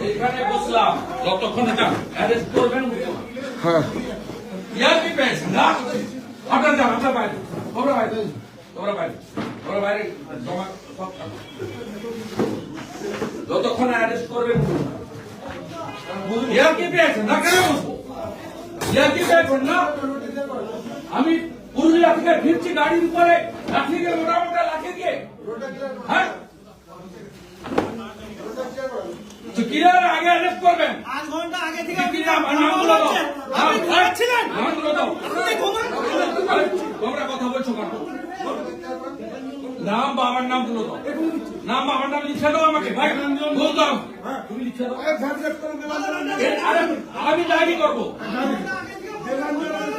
বসলাম। যতক্ষণ এটা অ্যারেস্ট করবেন হ্যাঁ। ইয়ার কি পেয়েছেন না? আপনার যান আপনার বাইরে। তোমরা বাইরে। তোমরা বাইরে। তোমরা বাইরে জমা সব যতক্ষণ অ্যারেস্ট করবেন ইয়ার কি পেয়েছেন না কেন বসবো? ইয়ার কি পেয়েছেন না? আমি পুরুলিয়া থেকে ফিরছি গাড়ির উপরে। লাঠি দিয়ে মোটা মোটা লাঠি দিয়ে। হ্যাঁ? তো কিরার আগে অ্যারেস্ট করবেন। আধ ঘণ্টা আগে থেকে কি নামগুলো আপনি ঘুমাচ্ছিলেন নামগুলো দাও। আপনি ঘুমান। তোমরা কথা বলছো কেন? নাম বাবার নামগুলো দাও। নাম বাবার নাম লিখে দাও আমাকে। ভাই বল দাও। তুমি লিখে দাও। আরে, আমি ডায়েরি করব।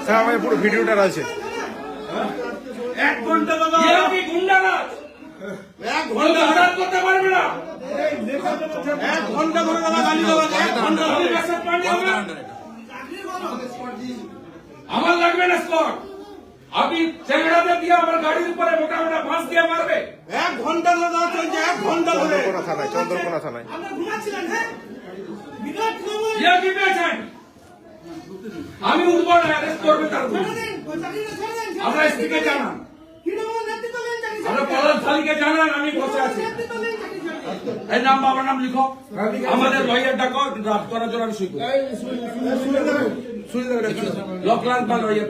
স্যার আমার পুরো ভিডিওটা আছে এক ঘণ্টা দাদা গুন্ডারাজ? এক বলতে হঠাৎ করতে পারবে না এক ঘণ্টা ধরে দাদা গালি দেওয়া এক ঘণ্টা ধরে। মেসেজ পাঠিয়ে হবে আমার লাগবে না স্কট। আপনি চেংড়াতে দিয়ে আমার গাড়ির উপরে মোটা মোটা ফাঁস দিয়ে মারবে। এক ঘণ্টা ধরে দাদা চলছে এক ঘণ্টা ধরে। চন্দ্রকোনা থানায় চন্দ্রকোনা থানায়। আপনারা ঘুমাচ্ছিলেন হ্যাঁ? বিরাট ইয়া কি পেয়েছেন? আমি উঠবো না অ্যারেস্ট করবে তার আমরা দিন। এসপিকে জানান আমরা দিন। শালীকে জানান আমি বসে আছি। এই নাম বাবার নাম লিখো আমাদের লয়ার ডাকো ড্রাফট করার জন্য আমি সই করি লকলান বা লয়ার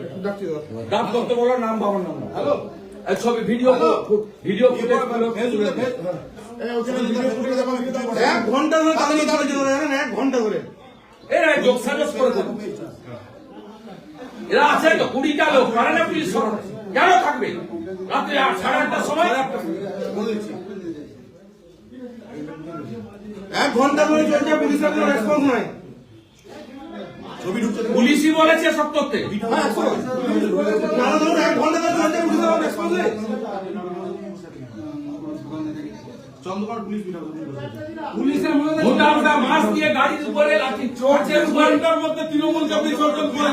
ড্রাফট করতে বলো নাম বাবার নাম হ্যালো ছবি ভিডিও ভিডিও এক ঘণ্টা ধরে চাকরি চলেছে দাদা, জানেন? এক ঘণ্টা ধরে এরা যোগ সাজস করে দেবে এরা আছে তো কুড়িটা লোক পারে না পুলিশ কেন থাকবে রাত্রি আট সাড়ে আটটার সময় এক ঘণ্টা ধরে চলছে পুলিশের কোনো রেসপন্স নাই। পুলিশই বলেছে সব করতে এক ঘণ্টা ধরে চলছে পুলিশের কোনো রেসপন্স নেই। পুলিশের মধ্যে মোটা মোটা মাছ দিয়ে গাড়ির উপরে লাঠি চড়ছে ঘণ্টার মধ্যে তৃণমূলকে আপনি সরকার করে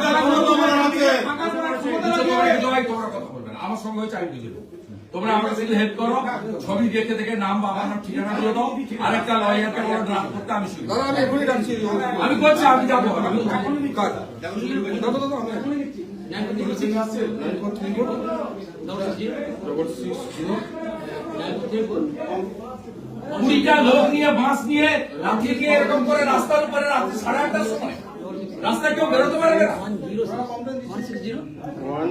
বলবে না। আমার সঙ্গে হয়েছে আমি বুঝে দেবো। তোমরা আমাকে শুধু হেল্প করো। ছবি দেখে দেখে নাম বাবার নাম ঠিকানা দিয়ে দাও। আরেকটা লয়ারকে বলো ড্রাফট করতে আমি শুনি আমি আমি করছি আমি যাব। কুড়িটা লোক নিয়ে বাঁশ নিয়ে লাঠি দিয়ে এরকম করে রাস্তার উপরে রাত্রি সাড়ে আটটার সময়। রাস্তায় কেউ বেরোতে পারবে না? ওয়ান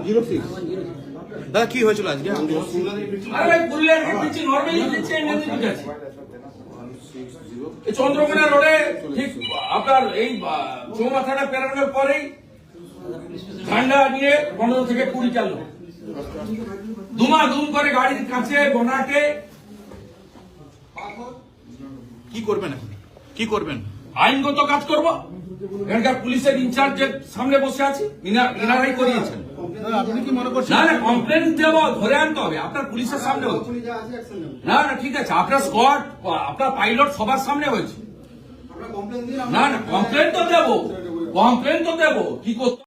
জিরো সিক্স দাদা কি হয়েছিল আজকে? চন্দ্রকোনা রোডে ঠিক আপনার এই চৌমাথাটা পেরানোর পরেই ঠান্ডা নিয়ে পনেরো থেকে কুড়ি চাল দুমা দুম করে গাড়ির কাছে বনাটে কি করবেন এখন? কি করবেন? আইনগত কাজ করব। এখানকার পুলিশের ইনচার্জের সামনে বসে আছি। ইনা- ইনারাই করিয়েছেন। আপনি কি মনে করছেন না না কমপ্লেন দেব ধরে আনতে হবে। আপনার পুলিশের সামনে হচ্ছে না না ঠিক আছে। আপনার স্কোয়াড আপনার পাইলট সবার সামনে হয়েছে। না না কমপ্লেন তো দেবো। কমপ্লেন তো দেবো। কি করতে